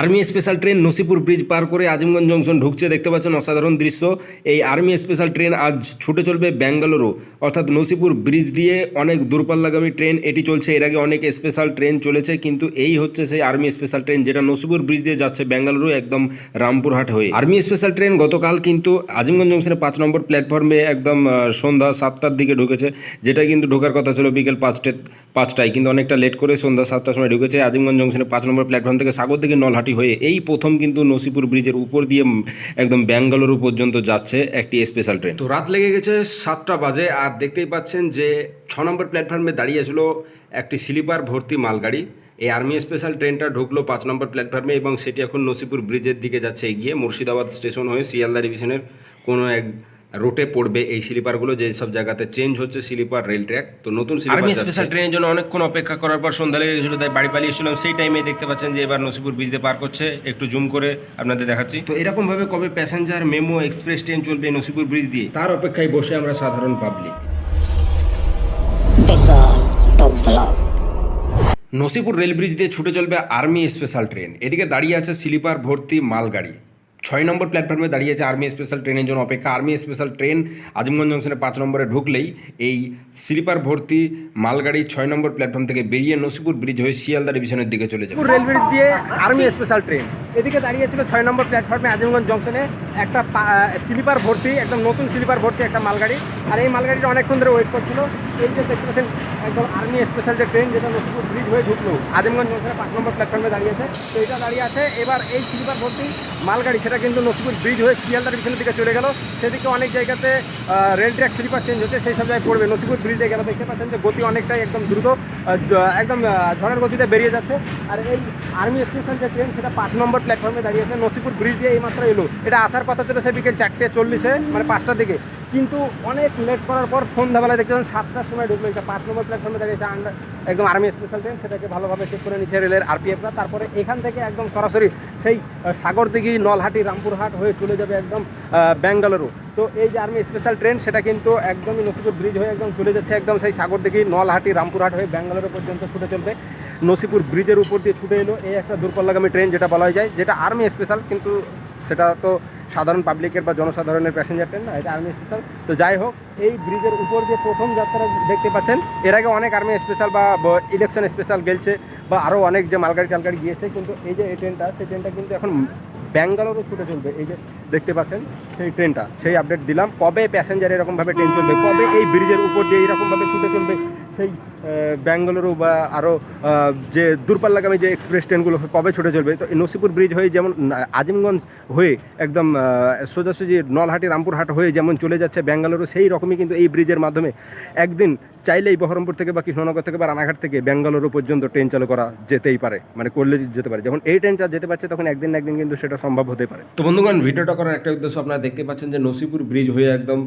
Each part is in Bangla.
Army special train Nashipur bridge পার করে আজিমগঞ্জ জংশন ঢুকছে। দেখতে পাচ্ছেন অসাধারণ দৃশ্য। এই আর্মি স্পেশাল ট্রেন আজ ছুটে চলবে ব্যাঙ্গালোরও অর্থাৎ নসিপুর ব্রিজ দিয়ে অনেক দূরপাল্লাগামী ট্রেন এটি চলছে। এর আগে অনেক স্পেশাল ট্রেন চলেছে, কিন্তু এই হচ্ছে সেই আর্মি স্পেশাল ট্রেন যেটা নসিপুর ব্রিজ দিয়ে যাচ্ছে ব্যাঙ্গালুরু একদম রামপুরহাট হয়ে। আর্মি স্পেশাল ট্রেন গতকাল কিন্তু আজিমগঞ্জ জংশনের পাঁচ নম্বর প্ল্যাটফর্মে একদম সন্ধ্যা সাতটার দিকে ঢুকেছে। যেটা কিন্তু ঢোকার কথা ছিল বিকেল পাঁচটে, পাঁচটায়, কিন্তু অনেকটা লেট করে সন্ধ্যা সাতটার সময় ঢুকেছে। আজিমগঞ্জ জংশনে পাঁচ নম্বর প্ল্যাটফর্ম থেকে সাগর দিকে নলহাটি হয়ে এই প্রথম কিন্তু নসিপুর ব্রিজের উপর দিয়ে একদম ব্যাঙ্গালুরু পর্যন্ত যাচ্ছে একটি স্পেশাল ট্রেন তো রাত লেগে গেছে সাতটা বাজে আর দেখতেই পাচ্ছেন যে ছ নম্বর প্ল্যাটফর্মে দাঁড়িয়েছিল একটি স্লিপার ভর্তি মালগাড়ি। এই আর্মি স্পেশাল ট্রেনটা ঢুকলো পাঁচ নম্বর প্ল্যাটফর্মে এবং সেটি এখন নসিপুর ব্রিজের দিকে যাচ্ছে। এগিয়ে মুর্শিদাবাদ স্টেশন হয়ে শিয়ালদা ডিভিশনের কোনো এক রোটে পড়বে এই স্লিপারগুলো যে সব জায়গাতে চেঞ্জ হচ্ছে স্লিপার রেল ট্র্যাক তো নতুন আর্মি স্পেশাল ট্রেনের জন্য অনেকক্ষণ অপেক্ষা করার পর সন্ধ্যা লেগে গেছিল তাই বাড়ি পালিয়েছিলাম সেই টাইমে দেখতে পাচ্ছেন যে এবার নসিপুর ব্রিজ দিয়ে পার করছে। একটু জুম করে আপনাদের দেখাচ্ছি। তো এরকমভাবে কবে প্যাসেঞ্জার মেমো এক্সপ্রেস ট্রেন চলবে নসিপুর ব্রিজ দিয়ে তার অপেক্ষায় বসে আমরা সাধারণ পাবলিক নসিপুর রেল ব্রিজ দিয়ে ছুটে চলবে আর্মি স্পেশাল ট্রেন এদিকে দাঁড়িয়ে আছে স্লিপার ভর্তি মালগাড়ি। ছয় নম্বর প্ল্যাটফর্মে দাঁড়িয়ে আছে আর্মি স্পেশাল ট্রেনের জন্য অপেক্ষা। আর্মি স্পেশাল ট্রেন আজিমগঞ্জ জংশনে পাঁচ নম্বরে ঢুকলেই এই স্লিপার ভর্তি মালগাড়ি ছয় নম্বর প্ল্যাটফর্ম থেকে বেরিয়ে নসিপুর ব্রিজ হয়ে শিয়ালদা ডিভিশনের দিকে চলে যাবে। রেল ব্রিজ দিয়ে আর্মি স্পেশাল ট্রেন এদিকে দাঁড়িয়েছিল ছয় নম্বর প্ল্যাটফর্মে আজিমগঞ্জ জংশনে একটা স্লিপার ভর্তি, একদম নতুন স্লিপার ভর্তি একটা মালগাড়ি। আর এই মালগাড়িটা অনেকক্ষণ ধরে ওয়েট করছিল। এই যে দেখতে পাচ্ছেন, একদম আর্মি স্পেশাল যে ট্রেন যেটা নতুন ব্রিজ হয়ে ঢুকলো, আজিমগঞ্জ জংশনে পাঁচ নম্বর প্ল্যাটফর্মে দাঁড়িয়েছে। তো এটা দাঁড়িয়ে আছে। এবার এই স্লিপার ভর্তি মালগাড়ি সেটা কিন্তু নতুন ব্রিজ হয়ে শিয়ালদার পিছনের দিকে চলে গেল। সেদিকে অনেক জায়গাতে রেল ট্র্যাক স্লিপার চেঞ্জ হচ্ছে সেই সব জায়গায় পড়বে। নসিপুর ব্রিজে গেলে দেখতে পাচ্ছেন যে গতি অনেকটাই একদম দ্রুত একদম ঝড়ের গতিতে বেরিয়ে যাচ্ছে। আর এই আর্মি স্টেশন যে ট্রেন, সেটা পাঁচ নম্বর প্ল্যাটফর্মে দাঁড়িয়েছে। নসিপুর ব্রিজ দিয়ে এইমাত্র এলো। এটা আসার কথা ছিল সে বিকেল চারটে চল্লিশে মানে পাঁচটার দিকে। কিন্তু অনেক লেট করার পর সন্ধ্যাবেলা দেখতে পাচ্ছেন সাতটার সময় ঢুকলো, এটা পাঁচ নম্বর প্ল্যাটফর্মে দাঁড়িয়েছে আন্ডার একদম আর্মি স্পেশাল ট্রেন সেটাকে ভালোভাবে চেক করে নিচ্ছে রেলের আরপিএফরা তারপরে এখান থেকে একদম সরাসরি সেই সাগরদিঘি, নলহাটি, রামপুরহাট হয়ে চলে যাবে একদম ব্যাঙ্গালুরু। তো এই যে আর্মি স্পেশাল ট্রেন সেটা কিন্তু একদমই নসিপুর ব্রিজ হয়ে একদম চলে যাচ্ছে একদম সেই সাগরদিঘি, নলহাটি, রামপুরহাট হয়ে ব্যাঙ্গালুরু পর্যন্ত ছুটে চলবে। নসিপুর ব্রিজের উপর দিয়ে ছুটে এলো এই একটা দূরপাল্লাগামী ট্রেন যেটা বলা যায়, যেটা আর্মি স্পেশাল কিন্তু সেটা তো সাধারণ পাবলিকের বা জনসাধারণের প্যাসেঞ্জার ট্রেন না, এটা আর্মি স্পেশাল তো যাই হোক, এই ব্রিজের উপর যে প্রথম যাত্রা দেখতে পাচ্ছেন, এর আগে অনেক আর্মি স্পেশাল বা ইলেকশন স্পেশাল গেলছে, বা আরও অনেক যে মালগাড়ি টালগাড়ি গিয়েছে, কিন্তু এই যে এই ট্রেনটা সেই ট্রেনটা কিন্তু এখন ব্যাঙ্গালোরও ছুটে চলবে। এই যে দেখতে পাচ্ছেন, সেই ট্রেনটা সেই আপডেট দিলাম। কবে প্যাসেঞ্জার এরকমভাবে ট্রেন চলবে, কবে এই ব্রিজের উপর দিয়ে এরকমভাবে ছুটে চলবে, সেই ব্যাঙ্গালুরু বা আরও যে দূরপাল্লাগামী যে এক্সপ্রেস ট্রেনগুলো কবে ছুটে চলবে, তো নসিপুর ব্রিজ হয়ে যেমন আজিমগঞ্জ হয়ে একদম সোজাসুজি নলহাটি, রামপুরহাট হয়ে যেমন চলে যাচ্ছে ব্যাঙ্গালুরু, সেই রকমই কিন্তু এই ব্রিজের মাধ্যমে একদিন চাইলেই বহরমপুর থেকে বা কৃষ্ণনগর থেকে বা রানাঘাট থেকে ব্যাঙ্গালুরু পর্যন্ত ট্রেন চালু করা যেতেই পারে মানে করলে যেতে পারে। যখন এই ট্রেনটা যেতে পারছে, তখন একদিন না একদিন কিন্তু সেটা সম্ভব হতে পারে। তো বন্ধুগণ, ভিডিওটা করার একটা উদ্দেশ্য আপনারা দেখতে পাচ্ছেন যে নসিপুর ব্রিজ হয়ে একদম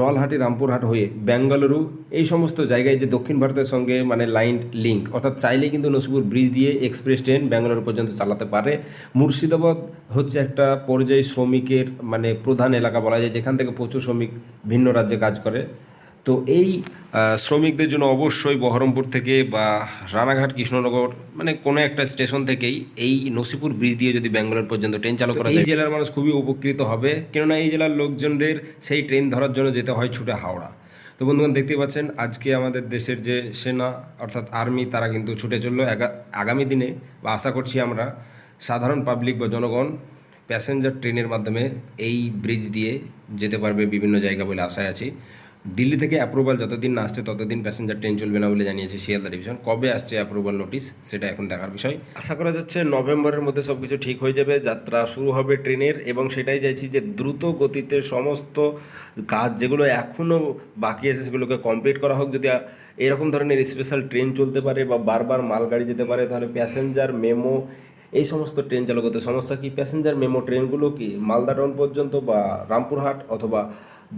নলহাটি, রামপুরহাট হয়ে বেঙ্গালুরু এই সমস্ত জায়গায় যে দক্ষিণ ভারতের সঙ্গে মানে লাইন লিঙ্ক অর্থাৎ চাইলে কিন্তু নসিপুর ব্রিজ দিয়ে এক্সপ্রেস ট্রেন ব্যাঙ্গালোর পর্যন্ত চালাতে পারে। মুর্শিদাবাদ হচ্ছে একটা পর্যায়ী শ্রমিকের মানে প্রধান এলাকা বলা যায় যেখান থেকে প্রচুর শ্রমিক ভিন্ন রাজ্যে কাজ করে। তো এই শ্রমিকদের জন্য অবশ্যই বহরমপুর থেকে বা রানাঘাট কৃষ্ণনগর মানে কোনো একটা স্টেশন থেকেই এই নসিপুর ব্রিজ দিয়ে যদি ব্যাঙ্গালোর পর্যন্ত ট্রেন চালু করা এই জেলার মানুষ খুবই উপকৃত হবে কেননা এই জেলার লোকজনদের সেই ট্রেন ধরার জন্য যেতে হয় ছুটে হাওড়া। তো বন্ধুগণ দেখতে পাচ্ছেন, আজকে আমাদের দেশের যে সেনা, অর্থাৎ আর্মি, তারা কিন্তু ছুটে চলল। আগামী দিনে, বা আশা করছি আমরা, সাধারণ পাবলিক বা জনগণ প্যাসেঞ্জার ট্রেনের মাধ্যমে এই ব্রিজ দিয়ে যেতে পারবে বিভিন্ন জায়গা বলে আশায় আছি। দিল্লি থেকে অ্যাপ্রুভাল যতদিন না আসছে, ততদিন প্যাসেঞ্জার ট্রেন চলবে না বলে জানিয়েছে শিয়ালদা ডিভিশন কবে আসছে অ্যাপ্রুভাল নোটিশ সেটা এখন দেখার বিষয়। আশা করা যাচ্ছে নভেম্বরের মধ্যে সব কিছু ঠিক হয়ে যাবে, যাত্রা শুরু হবে ট্রেনের, এবং সেটাই চাইছি যে দ্রুত গতিতে সমস্ত কাজ যেগুলো এখনও বাকি আছে, সেগুলোকে কমপ্লিট করা হোক। যদি এরকম ধরনের স্পেশাল ট্রেন চলতে পারে বা বারবার মালগাড়ি যেতে পারে, তাহলে প্যাসেঞ্জার মেমো এই সমস্ত ট্রেন চালু সমস্যা কি? প্যাসেঞ্জার মেমো ট্রেনগুলো কি? মালদা টাউন পর্যন্ত বা রামপুরহাট অথবা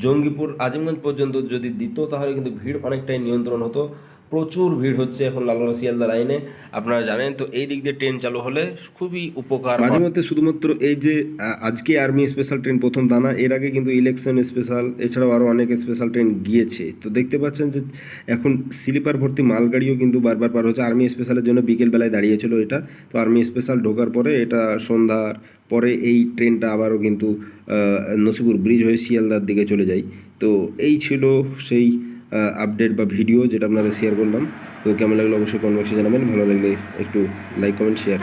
জঙ্গিপুর, আজিমগঞ্জ পর্যন্ত যদি দিত, তাহলে কিন্তু ভিড় অনেকটাই নিয়ন্ত্রণ হতো। প্রচুর ভিড় হচ্ছে এখন লালগোলা শিয়ালদা লাইনে আপনারা জানেন, তো এই দিক দিয়ে ট্রেন চালু হলে খুবই উপকার মাঝে মধ্যে শুধুমাত্র এই যে আজকে আর্মি স্পেশাল ট্রেন প্রথম দানা এর আগে কিন্তু ইলেকশন স্পেশাল, এছাড়াও আরও অনেক স্পেশাল ট্রেন গিয়েছে। তো দেখতে পাচ্ছেন যে, এখন স্লিপার ভর্তি মালগাড়িও কিন্তু বারবার পার হচ্ছে। আর্মি স্পেশালের জন্য বিকেলবেলায় দাঁড়িয়েছিল এটা। তো আর্মি স্পেশাল ঢোকার পরে এটা সন্ধ্যার পরে এই ট্রেনটা আবারও কিন্তু নসিপুর ব্রিজ হয়ে শিয়ালদার দিকে চলে যায়। তো এই ছিল সেই আপডেট বা ভিডিও যেটা আপনারা শেয়ার করলাম, তো কেমন লাগল অবশ্যই কমেন্ট বক্সে জানাবেন। ভালো লাগলে একটু লাইক কমেন্ট শেয়ার